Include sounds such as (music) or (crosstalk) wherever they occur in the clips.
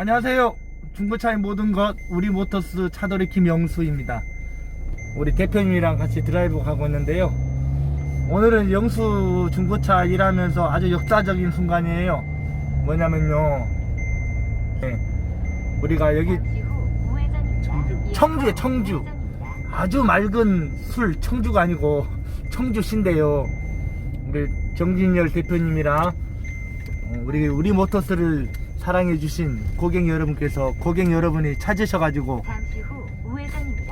안녕하세요. 중고차의 모든 것 우리 모터스 차돌이 김영수입니다. 우리 대표님이랑 같이 드라이브 가고 있는데요. 오늘은 영수 중고차 일하면서 아주 역사적인 순간이에요. 뭐냐면요. 네, 우리가 여기 청주에 청주. 아주 맑은 술 청주가 아니고 청주신데요. 우리 정진열 대표님이랑 어, 우리 우리 모터스를 사랑해 주신 고객 여러분께서 고객 여러분이 찾으셔가지고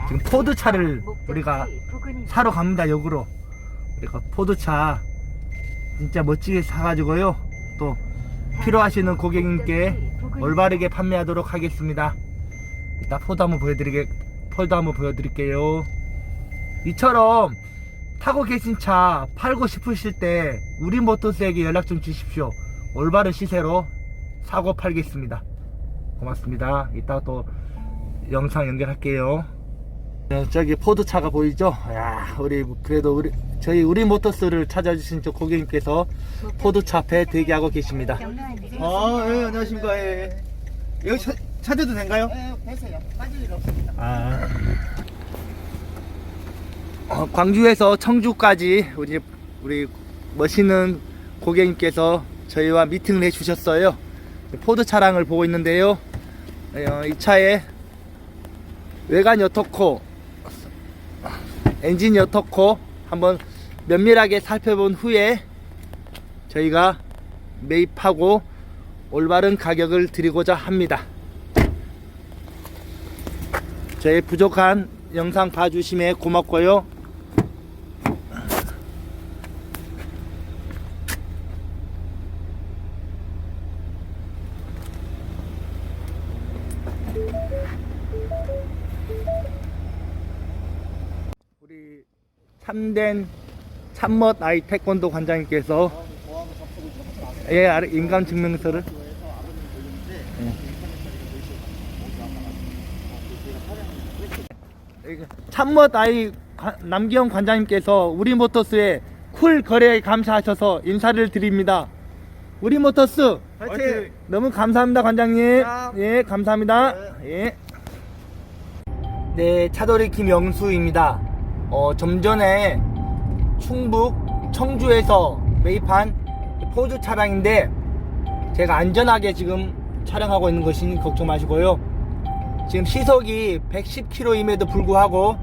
지금 포드차를 우리가 사러 갑니다 역으로. 우리가 포드차 진짜 멋지게 사가지고요. 또 필요하시는 고객님께 올바르게 판매하도록 하겠습니다. 이따 포드 한번 보여드리게 포드 한번 보여드릴게요. 이처럼 타고 계신 차 팔고 싶으실 때 우리 모터스에게 연락 좀 주십시오. 올바른 시세로 사고 팔겠습니다 고맙습니다 이따 또 영상 연결할게요 네, 저기 포드 차가 보이죠 야 우리 그래도 우리 저희 우리 모터스를 찾아주신 저 고객님께서 포드 차 앞에 대기하고 계십니다 아, 예, 안녕하십니까. 예. 여기 차, 차대도 된가요? 네, 되세요. 빠질 일 없습니다. 아, 어, 광주에서 청주까지 우리 우리 멋있는 고객님께서 저희와 미팅을 해주셨어요. 포드 차량을 보고 있는데요. 어, 이 차에 외관이 어떻고 엔진이 어떻고 한번 면밀하게 살펴본 후에 저희가 매입하고 올바른 가격을 드리고자 합니다. 저의 부족한 영상 봐주심에 고맙고요. 참된 참멋 아이 태권도 관장님께서 예 알- 인감 증명서를 이게 참멋 아이 관- 남기영 관장님께서 우리 모터스에 쿨 거래에 감사하셔서 인사를 드립니다. 우리 모터스 화이팅! 너무 감사합니다 관장님. 야. 예 감사합니다. 예. 네 차돌이 김영수입니다. 어, 좀 전에 충북 청주에서 매입한 포즈 차량인데 제가 안전하게 지금 촬영하고 있는 것이니 걱정 마시고요. 지금 시속이 110km임에도 불구하고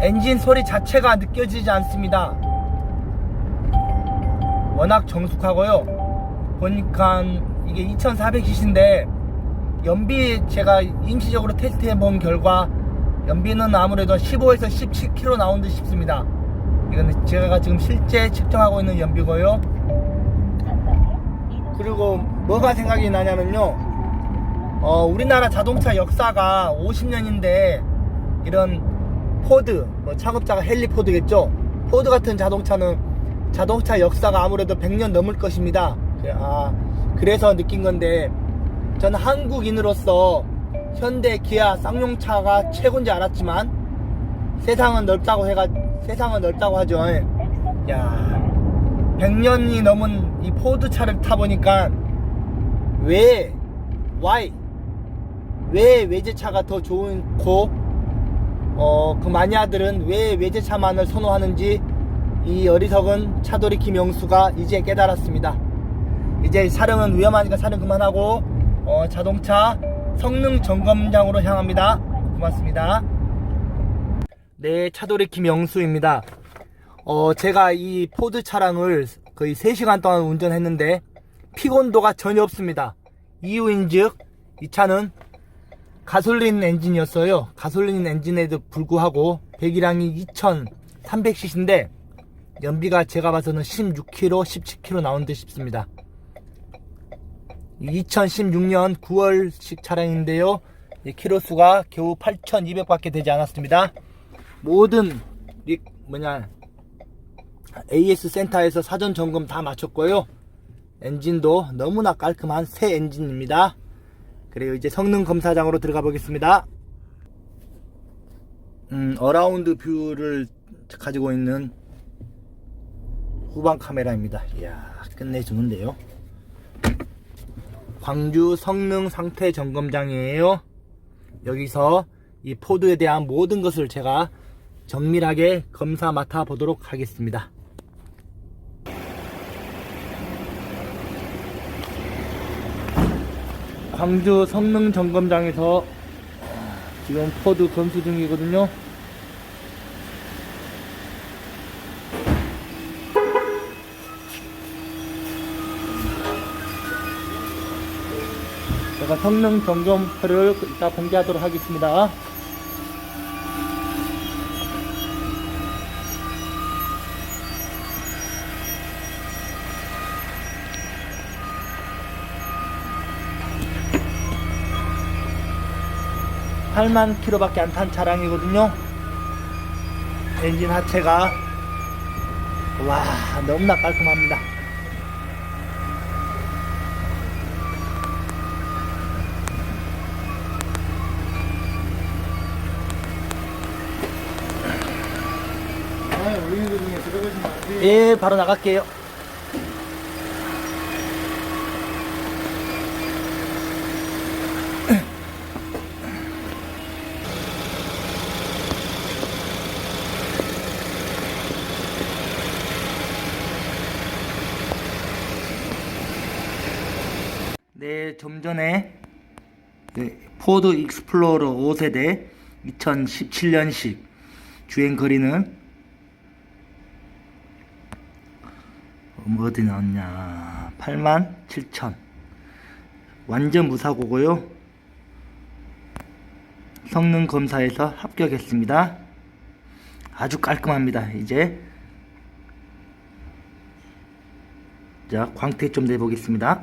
엔진 소리 자체가 느껴지지 않습니다. 워낙 정숙하고요. 보니까 이게 2400cc인데 연비 제가 임시적으로 테스트 해 본 결과 연비는 아무래도 15에서 17km 나온 듯 싶습니다. 이거는 제가 지금 실제 측정하고 있는 연비고요. 그리고 뭐가 생각이 나냐면요. 어, 우리나라 자동차 역사가 50년인데 이런 포드, 뭐 창업자가 헨리 포드겠죠. 포드 같은 자동차는 자동차 역사가 아무래도 100년 넘을 것입니다. 그- 아, 그래서 느낀 건데 저는 한국인으로서 현대, 기아, 쌍용차가 최고인지 알았지만 세상은 넓다고 해가 세상은 넓다고 하죠. 야, 100년이 넘은 이 포드 차를 타보니까 왜 why 왜 외제차가 더 좋고 어, 그 마니아들은 왜 외제차만을 선호하는지 이 어리석은 차돌이 김영수가 이제 깨달았습니다. 이제 촬영은 위험하니까 촬영 그만하고 어, 자동차 성능 점검장으로 향합니다. 고맙습니다. 네, 차돌이 김영수입니다. 어, 제가 이 포드 차량을 거의 3시간 동안 운전했는데 피곤도가 전혀 없습니다. 이유인즉 이 차는 가솔린 엔진이었어요. 가솔린 엔진에도 불구하고 배기량이 2300cc인데 연비가 제가 봐서는 16km, 17km 나온 듯 싶습니다. 2016년 9월식 차량인데요. 이 키로수가 겨우 8,200밖에 되지 않았습니다. 모든 이 뭐냐 AS 센터에서 사전 점검 다 마쳤고요. 엔진도 너무나 깔끔한 새 엔진입니다. 그리고 이제 성능 검사장으로 들어가 보겠습니다. 음, 어라운드 뷰를 가지고 있는 후방 카메라입니다. 이야, 끝내주는데요. 광주 성능 상태 점검장이에요. 여기서 이 포드에 대한 모든 것을 제가 정밀하게 검사 맡아 보도록 하겠습니다. 광주 성능 점검장에서 지금 포드 검수 중이거든요. 제가 성능 점검표를 이따 공개하도록 하겠습니다. 팔만 킬로밖에 안 탄 차량이거든요. 엔진 하체가 와 너무나 깔끔합니다. 예, 바로 나갈게요. (clears throat) 네, 좀 전에 그 포드 익스플로러 5세대 2017년식 주행 거리는 뭐 어디 나왔냐? 8만 7천. 완전 무사고고요. 성능 검사에서 합격했습니다. 아주 깔끔합니다 이제. 자 광택 좀 내보겠습니다